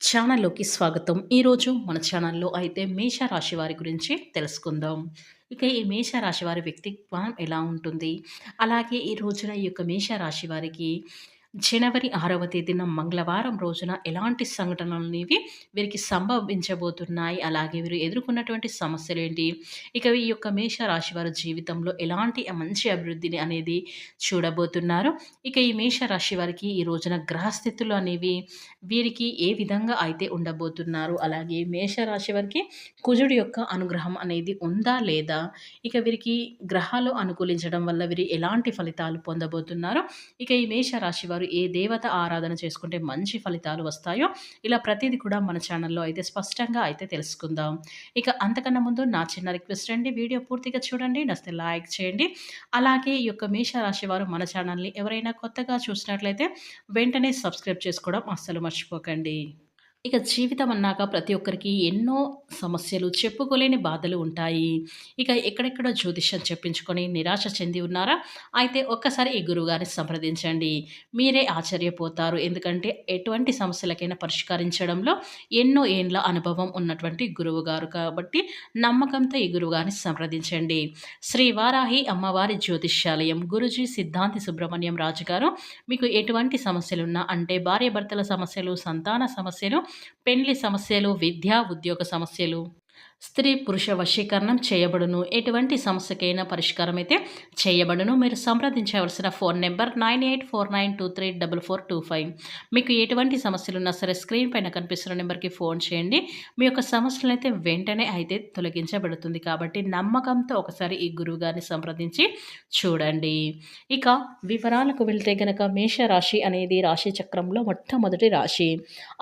ఛానల్లోకి స్వాగతం. ఈరోజు మన ఛానల్లో అయితే మేష రాశి వారి గురించి తెలుసుకుందాం. ఇక ఈ మేష రాశి వారి వ్యక్తిత్వం ఎలా ఉంటుంది? అలాగే ఈ రోజున ఈ యొక్క మేష రాశి వారికి జనవరి ఆరవ తేదీన మంగళవారం రోజున ఎలాంటి సంఘటనలు అనేవి వీరికి సంభవించబోతున్నాయి. అలాగే వీరు ఎదుర్కొన్నటువంటి సమస్యలు ఏంటి? ఇక ఈ యొక్క మేష రాశి వారి జీవితంలో ఎలాంటి మంచి అభివృద్ధిని అనేది చూడబోతున్నారు. ఇక ఈ మేష రాశి వారికి ఈ రోజున గ్రహస్థితులు అనేవి వీరికి ఏ విధంగా అయితే ఉండబోతున్నారు? అలాగే మేష రాశి వారికి కుజుడి యొక్క అనుగ్రహం అనేది ఉందా లేదా? ఇక వీరికి గ్రహాలు అనుకూలించడం వల్ల వీరు ఎలాంటి ఫలితాలు పొందబోతున్నారు? ఇక ఈ మేష రాశి వారు ఏ దేవత ఆరాధన చేసుకుంటే మంచి ఫలితాలు వస్తాయో ఇలా ప్రతిదీ కూడా మన ఛానల్లో అయితే స్పష్టంగా అయితే తెలుసుకుందాం. ఇక అంతకన్నా ముందు నా చిన్న రిక్వెస్ట్ అండి వీడియో పూర్తిగా చూడండి నస్తే లైక్ చేయండి. అలాగే ఈ యొక్క మేషరాశి వారు మన ఛానల్ని ఎవరైనా కొత్తగా చూసినట్లయితే వెంటనే సబ్స్క్రైబ్ చేసుకోవడం అస్సలు మర్చిపోకండి. ఇక జీవితం అన్నాక ప్రతి ఒక్కరికి ఎన్నో సమస్యలు చెప్పుకోలేని బాధలు ఉంటాయి. ఇక ఎక్కడెక్కడ జ్యోతిష్యం చెప్పించుకొని నిరాశ చెంది ఉన్నారా? అయితే ఒక్కసారి ఈ గురువుగారిని సంప్రదించండి. మీరే ఆశ్చర్యపోతారు. ఎందుకంటే ఎటువంటి సమస్యలకైనా పరిష్కరించడంలో ఎన్నో ఏండ్ల అనుభవం ఉన్నటువంటి గురువు గారు కాబట్టి నమ్మకంతో ఈ గురువుగారిని సంప్రదించండి. శ్రీ వారాహి అమ్మవారి జ్యోతిష్యాలయం గురుజీ సిద్ధాంతి సుబ్రహ్మణ్యం రాజు గారు మీకు ఎటువంటి సమస్యలున్నా అంటే భార్యాభర్తల సమస్యలు సంతాన సమస్యలు పెండ్లి సమస్యలు విద్యా ఉద్యోగ సమస్యలు స్త్రీ పురుష వశీకరణం చేయబడును. ఎటువంటి సమస్యకైనా పరిష్కారం అయితే చేయబడును. మీరు సంప్రదించవలసిన phone number nine eight four nine two three double four two five. మీకు ఎటువంటి సమస్యలు ఉన్నా సరే స్క్రీన్ పైన కనిపిస్తున్న నెంబర్కి ఫోన్ చేయండి. మీ యొక్క సమస్యలు అయితే వెంటనే అయితే తొలగించబడుతుంది. కాబట్టి నమ్మకంతో ఒకసారి ఈ గురువు గారిని సంప్రదించి చూడండి. ఇక వివరాలకు వెళ్తే గనక మేషరాశి అనేది రాశి చక్రంలో మొట్టమొదటి రాశి.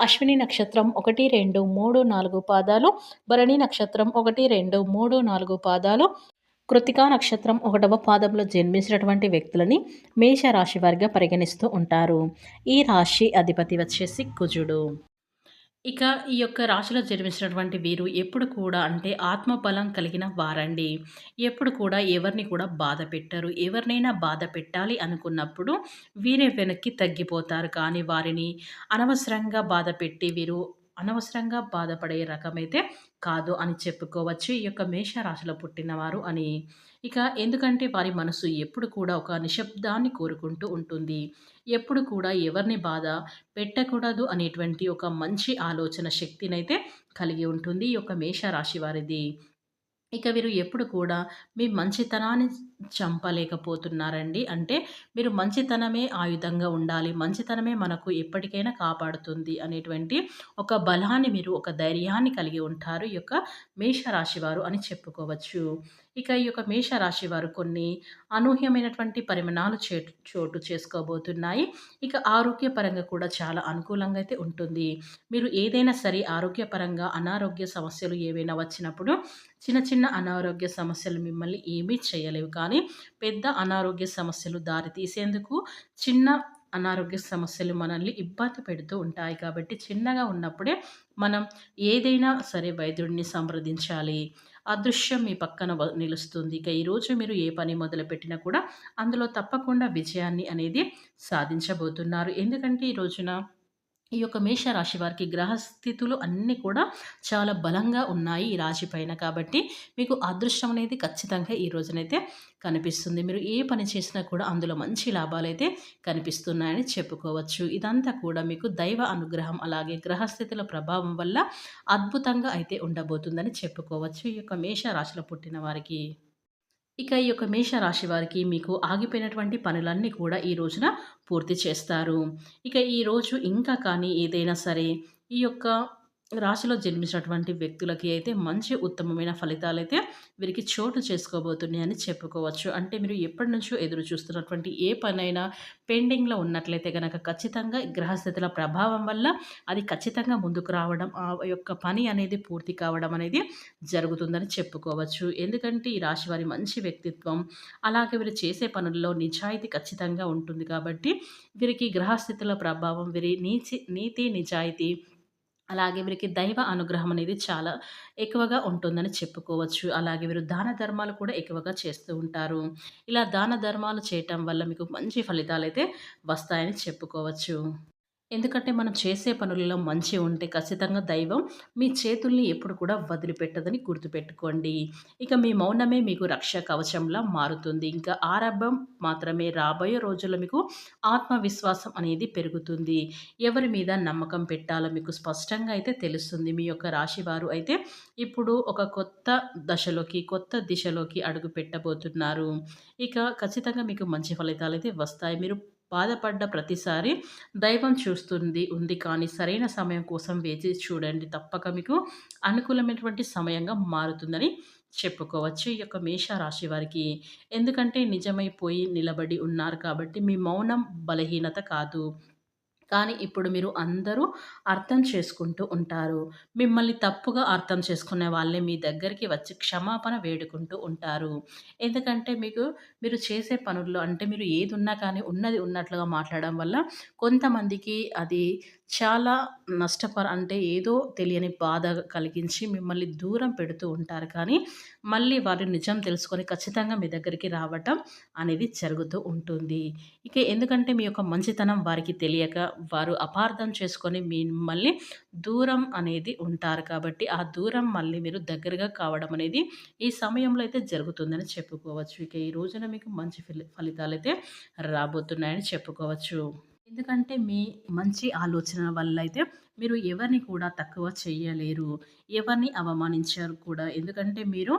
అశ్విని నక్షత్రం ఒకటి రెండు మూడు నాలుగు పాదాలు. భరణి నక్షత్రం నక్షత్రం ఒకటి రెండు మూడు నాలుగు పాదాలు. కృతికా నక్షత్రం ఒకటవ పాదంలో జన్మించినటువంటి వ్యక్తులని మేష రాశి వారిగా పరిగణిస్తూ ఉంటారు. ఈ రాశి అధిపతి వచ్చేసి కుజుడు. ఇక ఈ యొక్క రాశిలో జన్మించినటువంటి వీరు ఎప్పుడు కూడా అంటే ఆత్మబలం కలిగిన వారండి. ఎప్పుడు కూడా ఎవరిని కూడా బాధ పెట్టరు. ఎవరినైనా బాధ పెట్టాలి అనుకున్నప్పుడు వీరే వెనక్కి తగ్గిపోతారు. కానీ వారిని అనవసరంగా బాధ పెట్టి వీరు అనవసరంగా బాధపడే రకమైతే కాదు అని చెప్పుకోవచ్చు. ఈ యొక్క మేషరాశిలో పుట్టినవారు అని. ఇక ఎందుకంటే వారి మనసు ఎప్పుడు కూడా ఒక నిశ్శబ్దాన్ని కోరుకుంటూ ఉంటుంది. ఎప్పుడు కూడా ఎవరిని బాధ పెట్టకూడదు అనేటువంటి ఒక మంచి ఆలోచన శక్తినైతే కలిగి ఉంటుంది ఈ యొక్క మేషరాశి వారిది. ఇక వీరు ఎప్పుడు కూడా మీ మంచితనాన్ని చంపలేకపోతున్నారండి. అంటే మీరు మంచితనమే ఆయుధంగా ఉండాలి మంచితనమే మనకు ఎప్పటికైనా కాపాడుతుంది అనేటువంటి ఒక బలాన్ని మీరు ఒక ధైర్యాన్ని కలిగి ఉంటారు ఈ యొక్క మేషరాశి వారు అని చెప్పుకోవచ్చు. ఇక ఈ యొక్క మేషరాశి వారు కొన్ని అనూహ్యమైనటువంటి పరిమాణాలు చే చోటు చేసుకోబోతున్నాయి. ఇక ఆరోగ్యపరంగా కూడా చాలా అనుకూలంగా అయితే ఉంటుంది. మీరు ఏదైనా సరే ఆరోగ్యపరంగా అనారోగ్య సమస్యలు ఏవైనా వచ్చినప్పుడు చిన్న చిన్న అనారోగ్య సమస్యలు మిమ్మల్ని ఏమీ చేయలేవు. కానీ పెద్ద అనారోగ్య సమస్యలు దారి తీసేందుకు చిన్న అనారోగ్య సమస్యలు మనల్ని ఇబ్బంది పెడుతూ ఉంటాయి. కాబట్టి చిన్నగా ఉన్నప్పుడే మనం ఏదైనా సరే వైద్యుడిని సంప్రదించాలి. అదృశ్యం మీ పక్కన నిలుస్తుంది. ఇక ఈరోజు మీరు ఏ పని మొదలుపెట్టినా కూడా అందులో తప్పకుండా విజయాన్ని అనేది సాధించబోతున్నారు. ఎందుకంటే ఈ రోజున ఈ యొక్క మేషరాశి వారికి గ్రహస్థితులు అన్నీ కూడా చాలా బలంగా ఉన్నాయి ఈ రాశి పైన కాబట్టి మీకు అదృష్టం అనేది ఖచ్చితంగా ఈ రోజునైతే కనిపిస్తుంది. మీరు ఏ పని చేసినా కూడా అందులో మంచి లాభాలు అయితే కనిపిస్తున్నాయని చెప్పుకోవచ్చు. ఇదంతా కూడా మీకు దైవ అనుగ్రహం అలాగే గ్రహస్థితుల ప్రభావం వల్ల అద్భుతంగా అయితే ఉండబోతుందని చెప్పుకోవచ్చు. ఈ యొక్క మేషరాశిలో పుట్టిన వారికి ఇక ఈ యొక్క మేషరాశి వారికి మీకు ఆగిపోయినటువంటి పనులన్నీ కూడా ఈ రోజున పూర్తి చేస్తారు. ఇక ఈరోజు ఇంకా కానీ ఏదైనా సరే ఈ యొక్క రాశిలో జన్మించినటువంటి వ్యక్తులకి అయితే మంచి ఉత్తమమైన ఫలితాలు అయితే వీరికి చోటు చేసుకోబోతున్నాయని చెప్పుకోవచ్చు. అంటే మీరు ఎప్పటి నుంచో ఎదురు చూస్తున్నటువంటి ఏ పనైనా పెండింగ్లో ఉన్నట్లయితే కనుక ఖచ్చితంగా గ్రహస్థితుల ప్రభావం వల్ల అది ఖచ్చితంగా ముందుకు రావడం ఆ యొక్క పని అనేది పూర్తి కావడం అనేది జరుగుతుందని చెప్పుకోవచ్చు. ఎందుకంటే ఈ రాశి వారి మంచి వ్యక్తిత్వం అలాగే వీరు చేసే పనుల్లో నిజాయితీ ఖచ్చితంగా ఉంటుంది కాబట్టి వీరికి గ్రహస్థితుల ప్రభావం వీరి నీచి నీతి నిజాయితీ అలాగే వీరికి దైవ అనుగ్రహం అనేది చాలా ఎక్కువగా ఉంటుందని చెప్పుకోవచ్చు. అలాగే వీరు దాన ధర్మాలు కూడా ఎక్కువగా చేస్తూ ఉంటారు. ఇలా దాన ధర్మాలు చేయటం వల్ల మీకు మంచి ఫలితాలు అయితే వస్తాయని చెప్పుకోవచ్చు. ఎందుకంటే మనం చేసే పనులలో మంచి ఉంటే ఖచ్చితంగా దైవం మీ చేతుల్ని ఎప్పుడు కూడా వదిలిపెట్టదని గుర్తుపెట్టుకోండి. ఇక మీ మౌనమే మీకు రక్ష కవచంలా మారుతుంది. ఇంకా ఆరంభం మాత్రమే రాబోయే రోజుల్లో మీకు ఆత్మవిశ్వాసం అనేది పెరుగుతుంది. ఎవరి మీద నమ్మకం పెట్టాలో మీకు స్పష్టంగా అయితే తెలుస్తుంది. మీ యొక్క రాశివారు అయితే ఇప్పుడు ఒక కొత్త దశలోకి, కొత్త దిశలోకి అడుగు పెట్టబోతున్నారు. ఇక ఖచ్చితంగా మీకు మంచి ఫలితాలు అయితే వస్తాయి. మీరు బాధపడ్డ ప్రతిసారి దైవం చూస్తుంది ఉంది కానీ సరైన సమయం కోసం వేచి చూడండి. తప్పక మీకు అనుకూలమైనటువంటి సమయంగా మారుతుందని చెప్పుకోవచ్చు. ఈ యొక్క మేష రాశి వారికి. ఎందుకంటే నిజమైపోయి నిలబడి ఉన్నారు కాబట్టి మీ మౌనం బలహీనత కాదు. కానీ ఇప్పుడు మీరు అందరూ అర్థం చేసుకుంటూ ఉంటారు. మిమ్మల్ని తప్పుగా అర్థం చేసుకునే వాళ్ళే మీ దగ్గరికి వచ్చి క్షమాపణ వేడుకుంటూ ఉంటారు. ఎందుకంటే మీకు మీరు చేసే పనుల్లో అంటే మీరు ఏదున్నా కానీ ఉన్నది ఉన్నట్లుగా మాట్లాడడం వల్ల కొంతమందికి అది చాలా నష్టపర అంటే ఏదో తెలియని బాధ కలిగించి మిమ్మల్ని దూరం పెడుతూ ఉంటారు. కానీ మళ్ళీ వారు నిజం తెలుసుకొని ఖచ్చితంగా మీ దగ్గరికి రావటం అనేది జరుగుతూ ఉంటుంది. ఇక ఎందుకంటే మీ యొక్క మంచితనం వారికి తెలియక వారు అపార్థం చేసుకొని మిమ్మల్ని దూరం అనేది ఉంటారు. కాబట్టి ఆ దూరం మళ్ళీ మీరు దగ్గరగా కావడం అనేది ఈ సమయంలో అయితే జరుగుతుందని చెప్పుకోవచ్చు. ఇక ఈ రోజున మీకు మంచి ఫలి అయితే రాబోతున్నాయని చెప్పుకోవచ్చు. ఎందుకంటే మీ మంచి ఆలోచన వల్ల అయితే మీరు ఎవరిని కూడా తక్కువ చేయలేరు. ఎవరిని అవమానించారు కూడా. ఎందుకంటే మీరు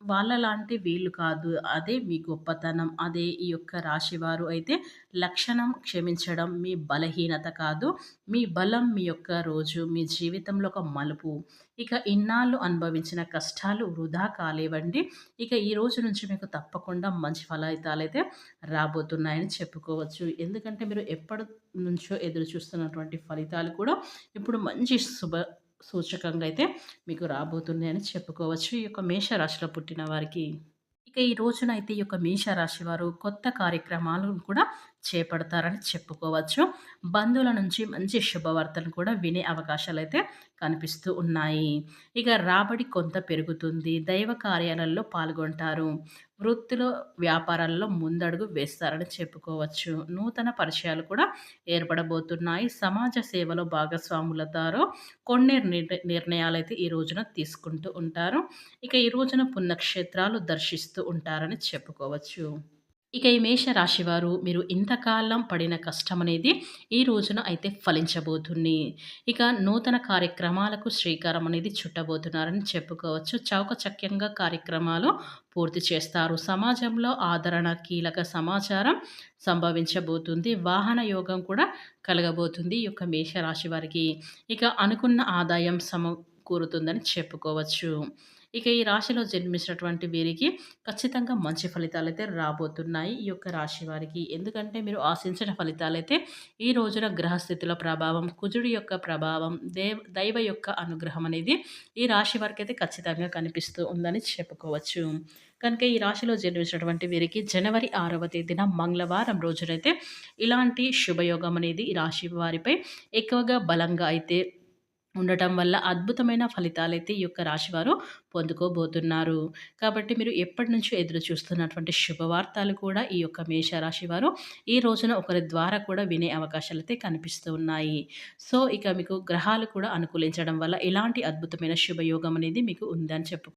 వాళ్ళలాంటి వీళ్ళు కాదు. అదే మీ గొప్పతనం. అదే ఈ యొక్క రాశివారు అయితే లక్షణం క్షమించడం మీ బలహీనత కాదు. మీ బలం మీ యొక్క రోజు, మీ జీవితంలో ఒక మలుపు. ఇక ఇన్నాళ్ళు అనుభవించిన కష్టాలు వృధా కాలేవండి. ఇక ఈ రోజు నుంచి మీకు తప్పకుండా మంచి ఫలితాలు అయితే రాబోతున్నాయని చెప్పుకోవచ్చు. ఎందుకంటే మీరు ఎప్పటి నుంచో ఎదురు చూస్తున్నటువంటి ఫలితాలు కూడా ఇప్పుడు మంచి శుభ సూచకంగా అయితే మీకు రాబోతున్నాయని చెప్పుకోవచ్చు. ఈ యొక్క మేష రాశిలో పుట్టిన వారికి. ఇక ఈ రోజున అయితే ఈ యొక్క మేషరాశి వారు కొత్త కార్యక్రమాలను కూడా చేపడతారని చెప్పుకోవచ్చు. బంధువుల నుంచి మంచి శుభవార్తలు కూడా వినే అవకాశాలు అయితే కనిపిస్తూ ఉన్నాయి. ఇక రాబడి కొంత పెరుగుతుంది. దైవ కార్యాలలో పాల్గొంటారు. వృత్తిలో, వ్యాపారాల్లో ముందడుగు వేస్తారని చెప్పుకోవచ్చు. నూతన పరిచయాలు కూడా ఏర్పడబోతున్నాయి. సమాజ సేవలో భాగస్వాముల ద్వారా కొన్ని నిర్ణ అయితే ఈ రోజున తీసుకుంటూ ఉంటారు. ఇక ఈ రోజున పుణ్యక్షేత్రాలు దర్శిస్తూ ఉంటారని చెప్పుకోవచ్చు. ఇక ఈ మేషరాశివారు మీరు ఇంతకాలం పడిన కష్టం అనేది ఈ రోజున అయితే ఫలించబోతుంది. ఇక నూతన కార్యక్రమాలకు శ్రీకారం అనేది చుట్టబోతున్నారని చెప్పుకోవచ్చు. చౌకచక్యంగా కార్యక్రమాలు పూర్తి చేస్తారు. సమాజంలో ఆదరణ, కీలక సమాచారం సంభవించబోతుంది. వాహన యోగం కూడా కలగబోతుంది ఈ యొక్క మేషరాశి వారికి. ఇక అనుకున్న ఆదాయం సమకూరుతుందని చెప్పుకోవచ్చు. ఇక ఈ రాశిలో జన్మించినటువంటి వీరికి ఖచ్చితంగా మంచి ఫలితాలు అయితే రాబోతున్నాయి ఈ యొక్క రాశి వారికి. ఎందుకంటే మీరు ఆశించిన ఫలితాలైతే ఈ రోజున గ్రహస్థితుల ప్రభావం, కుజుడి యొక్క ప్రభావం, దేవ్ దైవ యొక్క అనుగ్రహం అనేది ఈ రాశి వారికైతే ఖచ్చితంగా కనిపిస్తూ ఉందని చెప్పుకోవచ్చు. కనుక ఈ రాశిలో జన్మించినటువంటి వీరికి జనవరి ఆరవ తేదీన మంగళవారం రోజునైతే ఇలాంటి శుభయోగం అనేది ఈ రాశి వారిపై ఎక్కువగా బలంగా అయితే ఉండటం వల్ల అద్భుతమైన ఫలితాలైతే ఈ యొక్క రాశివారు పొందుకోబోతున్నారు. కాబట్టి మీరు ఎప్పటినుంచో ఎదురు చూస్తున్నటువంటి శుభవార్తలు కూడా ఈ యొక్క మేషరాశి వారు ఈ రోజున ఒకరి ద్వారా కూడా వినే అవకాశాలైతే కనిపిస్తూ ఉన్నాయి. సో, ఇక మీకు గ్రహాలు కూడా అనుకూలించడం వల్ల ఇలాంటి అద్భుతమైన శుభయోగం అనేది మీకు ఉందని చెప్పు